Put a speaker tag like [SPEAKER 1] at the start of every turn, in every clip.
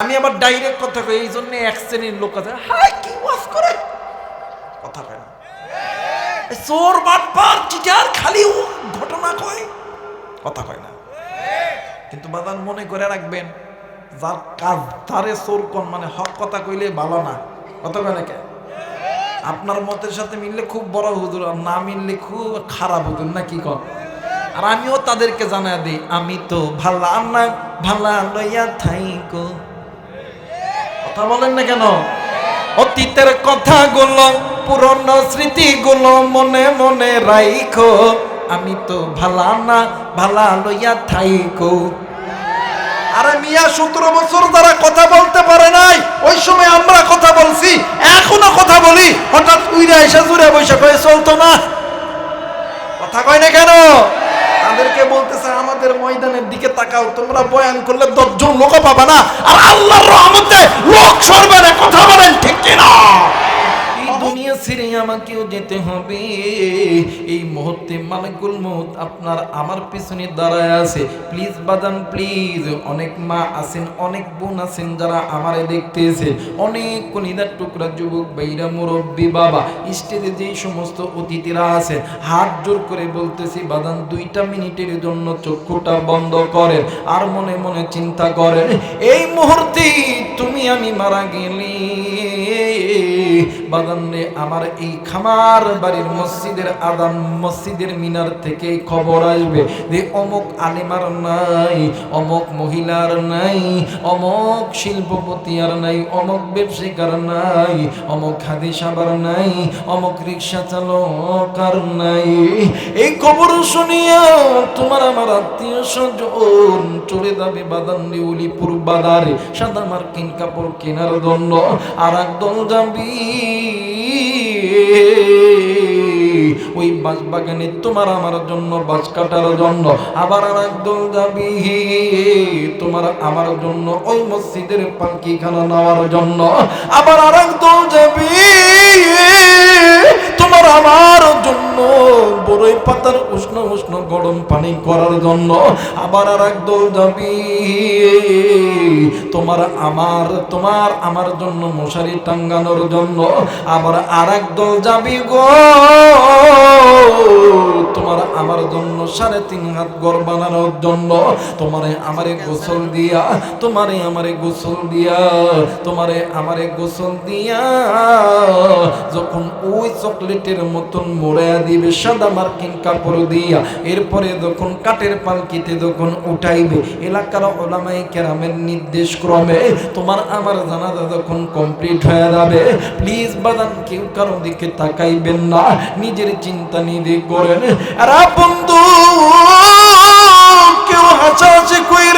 [SPEAKER 1] আমি আবার ডাইরেক্ট কথা কই এই জন্য এক শ্রেণির লোক আছে হাই কি ওয়াজ করে। কথা কয় না। এ চোর বাটপার চিটার খালি ঘটনা কয়। কথা কয় না। কিন্তু বাদান মনে করে রাখবেন যার কাজ তারে চোর কোন মানে হক কথা কইলে ভালো না। কথা কয় না কে? আপনার মতের সাথে মিললে খুব বড় হুজুর আর না মিললে খুব খারাপ হুজুর না কি কর আর আমিও তাদেরকে জানা দিই আমি তো ভালা না ভালা লইয়া থাইকো কথা বলেন না কেন? অতীতের কথাগুলো, পুরনো স্মৃতিগুলো মনে মনে রাইখো। আমি তো ভালা না, ভালা লইয়া থাইকো। আরে মিয়া, সতেরো বছর যারা কথা বলতে পারে নাই, ওই সময় আমরা কথা বলছি, এখনও কথা বলি। হঠাৎ উইরা এসে জুড়ে বসে কয়ে চলতো না। কথা কয় না কেন? তাদেরকে বলতেছে, আমাদের ময়দানের দিকে তাকাও, তোমরা বয়ান করলে দশজন লোক পাবা না। আর আল্লাহর রহমতে লোক সরবে না কথা ছেড়ে আমাকেও যেতে হবে। এই মুহূর্তে মালিকুল মৌত আপনার আমার পিছনে দাঁড়ায় আছে। প্লিজ বাদান প্লিজ। অনেক মা আছেন, অনেক বোন আছেন যারা আমারে দেখতেছে অনেক কলিদার টুকরা যুবক বাইরা মুরব্বী বাবা, স্টেজে যেই সমস্ত অতিথিরা আছেন, হাত জোর করে বলতেছি বাদান দুইটা মিনিটের জন্য চক্ষুটা বন্ধ করেন আর মনে মনে চিন্তা করেন, এই মুহূর্তে তুমি আমি মারা গেলি বাগানে আমার এই খামার বাড়ির মসজিদের আদান মসজিদের মিনার থেকে খবর আসবে যে অমুক আলেমার নাই, অমুক মহিলার নাই, অমুক শিল্পপতি আর নাই, অমুক ব্যবসায়িকার নাই, অমুক খাদি সাবার নাই, অমুক রিক্সা চালক আর নাই। এই খবর শুনিয়া তোমার আমার আত্মীয় স্বজন চলে যাবে বাদান্নি উলিপুর বাজারে, সাদা মার্কিন কাপড় কেনার জন্য। আর একদল যাবি ওই বাস বাগানে তোমার আমার জন্য বাস কাটার জন্য আবার আর একদল যাবি। তোমার আমার জন্য ওই মসজিদের পাখিখানা খানা নেওয়ার জন্য আবার আর একদল যাবি। গরম পানি করার জন্য আবার আর একদল যাবি তোমার আমার তোমার আমার জন্য মশারি টাঙ্গানোর জন্য আবার আর একদল যাবি গো, তোমার আমার জন্য সাড়ে তিন হাত গর বানানোর জন্য তোমারে আমারে গোসল দিয়া, তোমারে আমারে গোসল দিয়া, তোমারে আমারে গোসল দিয়া, যখন ওই চকলেটের মতন মোড়া দিবে সাদা মার্কিন কাপড় দিয়া এরপরে যখন কাঠের পালকিতে যখন উঠাইবে, এলাকার ওলামাই কেরামের নির্দেশ ক্রমে তোমার আমার জানাজা যখন কমপ্লিট হয়ে যাবে প্লিজ বাদান কেউ কারও দিকে তাকাইবেন না, নিজের চিন্তা নিজে করেন। আর বন্ধু, কেউ হাসাহাসি কইরেন না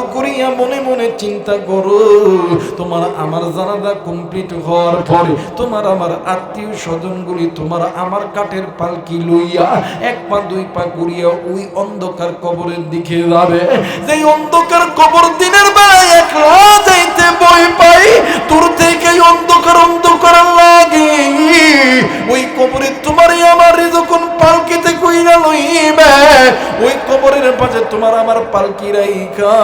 [SPEAKER 1] করিয়া মনে মনে চিন্তা করো, তোমার আমার জানাজা কমপ্লিট হওয়ার পরে তোমার আমার আত্মীয় স্বজনগুলি তোমার আমার কাঠের পালকি লইয়া এক পা, দুই পা করিয়া ওই অন্ধকার কবরের দিকে যাবে। যেই অন্ধকার কবর দিনের বেলায় একলা যাইতে বই পাই, দূর থেকে অন্ধকার অন্ধকার লাগে। ওই কবরে তোমারই আমার যখন পালকিতে কইরা লইবে, ওই কবরের পাশে তোমার আমার পালকি রাইখা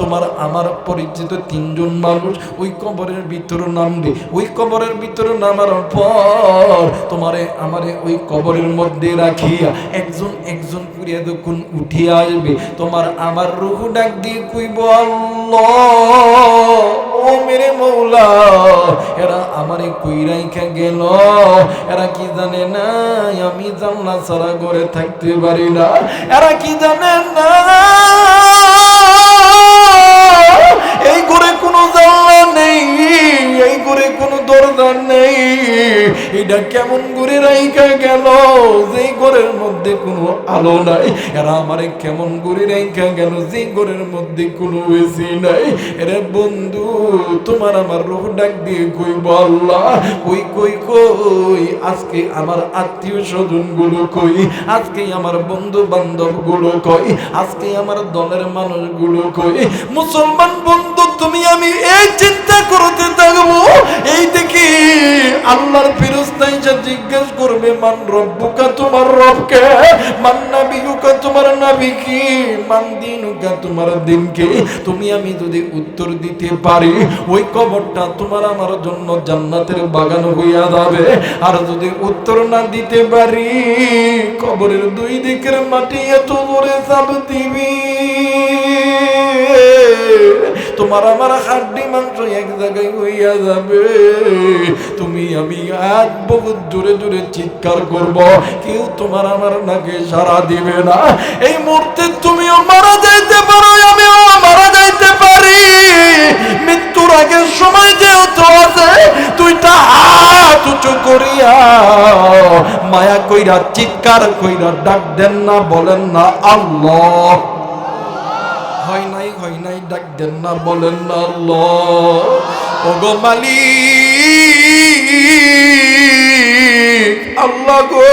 [SPEAKER 1] তোমার আমার পরিচিত তিনজন মানুষ, ওই কবরের ভিতর নামবে ওই কবরের ভিতর নামার পর, তোমারে আমারে ওই কবরের মধ্যে রাখিয়া একজন একজন করিয়া যখন উঠিয়া আসবে, তোমার আমার রুহ ডাক দিয়ে কইব ও মেরে মৌলা, এরা আমারে কই রাইখা গেল, এরা কি জানে না আমি জানলা ছাড়া ঘরে থাকতে পারি না, এরা কি জানে না এই ঘরে কোনো দরজা নেই। এটা কেমন করে রাইখা গেল? যে ঘরের মধ্যে কোনো আলো নাই, এরা আমারে কেমন করে রাইখা গেল? যে ঘরের মধ্যে কোনো এসি নাই, এরে বন্ধু, তোমার আমার রোহ ডাক দিয়ে কইব আল্লাহ কই কই কই? আজকে আমার আত্মীয় স্বজনগুলো কই? আজকে আমার বন্ধু বান্ধবগুলো কই? আজকে আমার দলের মানুষগুলো কই? মুসলমান বন্ধু তুমি আমি এই চিন্তা করতে থাকব। এই দেখি আল্লাহর ফিরস্তাই যা জিজ্ঞেস করবে, মান রব্বুকা, তোমার রবকে? মান নাবিয়ুকা, তোমার নাবি কি মান দিনুকা, তোমার দিন কি তুমি আমি যদি উত্তর দিতে পারি, ওই কবরটা তোমার আমার জন্য জান্নাতের বাগান হইয়া যাবে। আর যদি উত্তর না দিতে পারি, কবরের দুই দিকের মাটি এত জোরে চাপ দিবি। তোমার আমার হাড্ডি মাংস এক জায়গায় হইয়া যাবে। তুমি আমি এক বহুত জোরে জোরে চিৎকার করব, কেউ তোমার আমার নাকে সারা দিবে না। এই মুহূর্তে তুমিও মারা যাইতে পারো, আমিও মারা যাইতে পারি। মৃত্যুর আগের সময় যেহেতু আছে, দুইটা হাত উঁচু করিয়া মায়া কইরা, চিৎকার কইরা ডাক দেন না, বলেন না, আল্লাহ। হয় নাই হয় নাই, ডাক দেন না, বলেন না আল্লাহ। ওগো মালিক, আল্লাহ গো।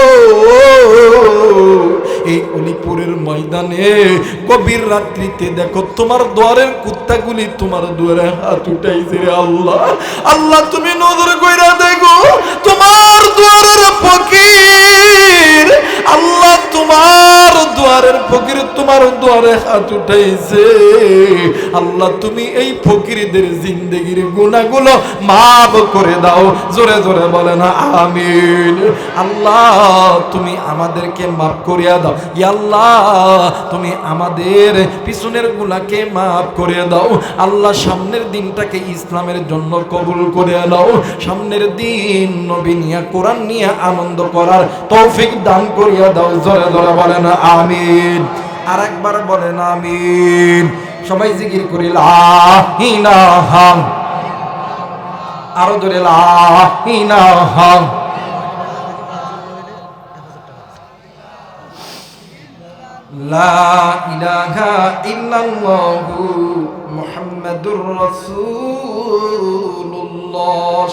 [SPEAKER 1] এই অলিপুরের ময়দানে গভীর রাত্রিতে দেখো, তোমার দুয়ারের কুত্তাগুলি তোমার দুয়ারে হাত উঠাইছে রে আল্লাহ। আল্লাহ, তুমি নজর কইরা দেখো, তোমার দুয়ারের ফকির, আল্লাহ তোমার দুয়ারের ফকির তোমার দুয়ারে হাত উঠাইছে। আল্লাহ, তুমি এই ফকিরদের জিন্দগির গুণাগুলো মাফ করে দাও। জোরে জোরে বলে না আমিন। আল্লাহ, তুমি আমাদেরকে মাফ করিয়া দাও। আল্লাহ, তুমি আমাদের পিছনের গুলাকে মাফ করে দাও। আল্লাহ, সামনের দিনটাকে ইসলামের জন্য কবুল করে নাও। সামনের দিন নবী নিয়ে, কোরআন নিয়ে আনন্দ করার তৌফিক দান করিয়া দাও। জোরে জোরে বলেন, আমিন। আর একবার বলেন আমিন। সবাই জিকির করি, লা ইলাহা। আরও ধরে লা ইলাহা। লা ইলাহা ইল্লাল্লাহু মুহাম্মাদুর রাসূলুল্লাহ।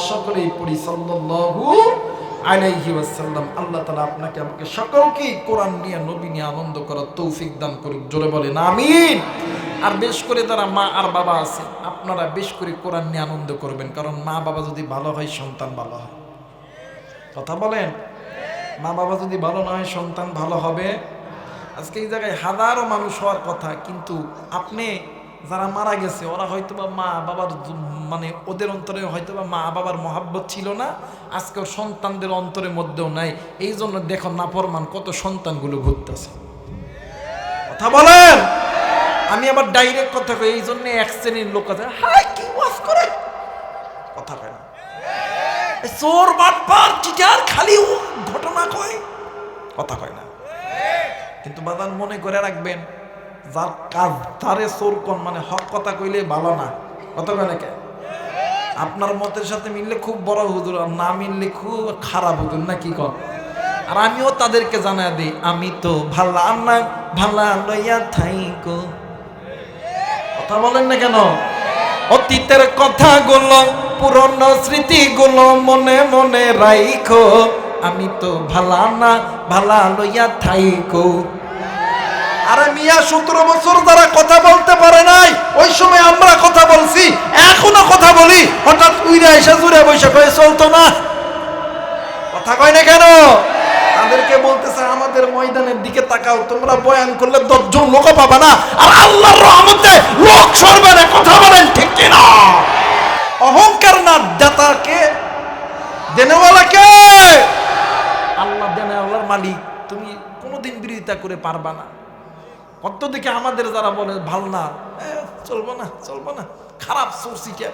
[SPEAKER 1] সকলেই পড়ি আলাইহি ওয়াসাল্লাম, আল্লাহ তাআলা আপনাকে, আমাকে সকলকে কোরআন নিয়ে, নবী নিয়ে আনন্দ করার তৌফিক দান করুক। জোরে বলেন, আমিন। আর বেশ করে যারা মা আর বাবা আছে, আপনারা বেশ করে কোরআন নিয়ে আনন্দ করবেন। কারণ মা বাবা যদি ভালো হয়, সন্তান ভালো হয়। কথা বলেন? মা বাবা যদি ভালো না হয়, সন্তান ভালো হবে? আজকে এই জায়গায় হাজারো মানুষ হওয়ার কথা, কিন্তু আপনি যারা মারা গেছে, ওরা হয়তো বা মা বাবার মানে ওদের অন্তরে হয়তো বা মা বাবার মহাব্বত ছিল না আজকে সন্তানদের অন্তরের মধ্যেও নাই। এই জন্য দেখো নাফরমান কত সন্তানগুলো ঘুরতেছে। কথা বলেন? আমি আবার ডাইরেক্ট কথা কই, এই জন্য এক শ্রেণির লোক আছে হাই কি ওয়াজ করে? কথা কয় না। চোর বাটপার, চিটার, খালি ঘটনা কয়, কথা কয় না। কিন্তু বাদান মনে করে রাখবেন যার কাজ, তারে চোর কোন মানে হক কথা কইলে ভালো না। কথা কয় নাকি আপনার মতের সাথে মিললে খুব বড় হুজুর, আর না মিললে খুব খারাপ হুজুর, না কি কন? আর আমিও তাদেরকে জানাই দিই, আমি তো ভালা না ভালা লইয়া থাইকো। কথা বলেন না কেন? অতীতের কথাগুলো, পুরনো স্মৃতিগুলো মনে মনে রাইখো। আমি তো ভালা না ভালা লইয়া থাইকো। আরে মিয়া, সতেরো বছর যারা কথা বলতে পারে নাই, ওই সময় আমরা কথা বলছি, এখনও কথা বলি। হঠাৎ উইরা এসে জুড়ে বসে কয়ে চলতো না। কথা কয় না কেন? তাদেরকে বলতেছে, আমাদের ময়দানের দিকে তাকাও, তোমরা বয়ান করলে দশজন লোক পাবা না। আর আল্লাহর রহমতে লোক সরবে কথা বলেন ঠিক কিনা? অহংকার না দাতাকে দেনেওয়ালা কে? আল্লাহ দেনেওয়ালার মালিক, তুমি কোনোদিন বিরোধিতা করে পারবা না। কত দিকে আমাদের যারা বলে ভালো না। চলবো না চলবো না। খারাপ সোর্সিটা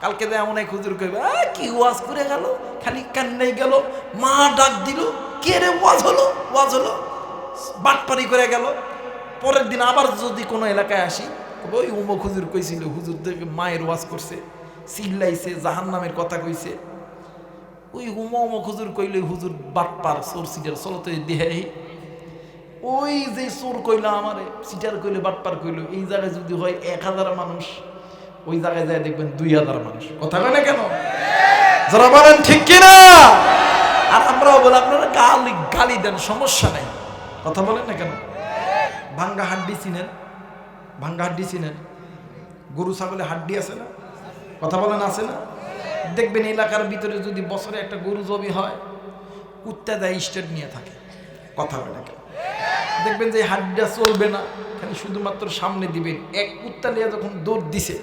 [SPEAKER 1] কালকে দেয় এমন এক হুজুর কইবে "আ, কি ওয়াজ করে গেল? খালি কান্নাই গেল মা ডাক দিল কে রে ওয়াজ হলো ওয়াজ হলো? বাটপারি করে গেল। পরের দিন আবার যদি কোনো এলাকায় আসি ওই উমক হুজুর কইছিল হুজুর দেখে মায়ের ওয়াজ করছে চিল্লাইছে জাহান নামের কথা কইছে। ওই উমক হুজুর কইলে হুজুর বাটপার সোর সিটার চলতে দেহে ওই যে চোর কইলা আমারে, সিটার কইলে, বাটপার কইলো, এই জায়গায় যদি হয় এক হাজার মানুষ, ওই জায়গায় যায় দেখবেন দুই হাজার মানুষ। কথা কয় না কেন? যারা বলেন ঠিক কিনা? আর আমরাও বলে, আপনারা গালি গালি দেন, সমস্যা নাই। কথা বলেন না কেন? ভাঙ্গা হাড্ডি চিনেন? ভাঙ্গা হাড্ডি চিনেন? গরু, ছাগলে হাড্ডি আছে না? কথা বলেন, আছে না? দেখবেন এলাকার ভিতরে যদি বছরে একটা গরু জমি হয়, কুত্তা দেয় স্টেট নিয়ে থাকে। কথা বলে না কেন? দেখবেন যে হাড্ডিটা চলবে না। খালি শুধুমাত্র সামনে দিবেন। এক কুত্তা নিয়ে যখন দৌড় দিছে,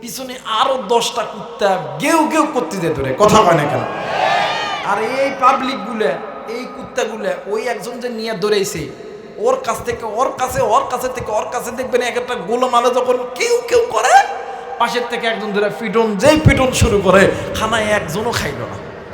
[SPEAKER 1] পিছনে আরও দশটা কুত্তা গেউ গেউ করতে যেত রে। কথা কয় না কেন? আর এই পাবলিকগুলা, এই কুত্তাগুলা ওই একজন যে নিয়ে দৌড়াইছে, ওর কাছ থেকে, ওর কাছে ওর কাছে থেকে, ওর কাছে দেখবেন এক একটা গোলমালে যখন কেউ কেউ করে, পাশের থেকে একজন ধরে পিটন, যেই পিটন শুরু করে, খানায় একজনও খাইল না।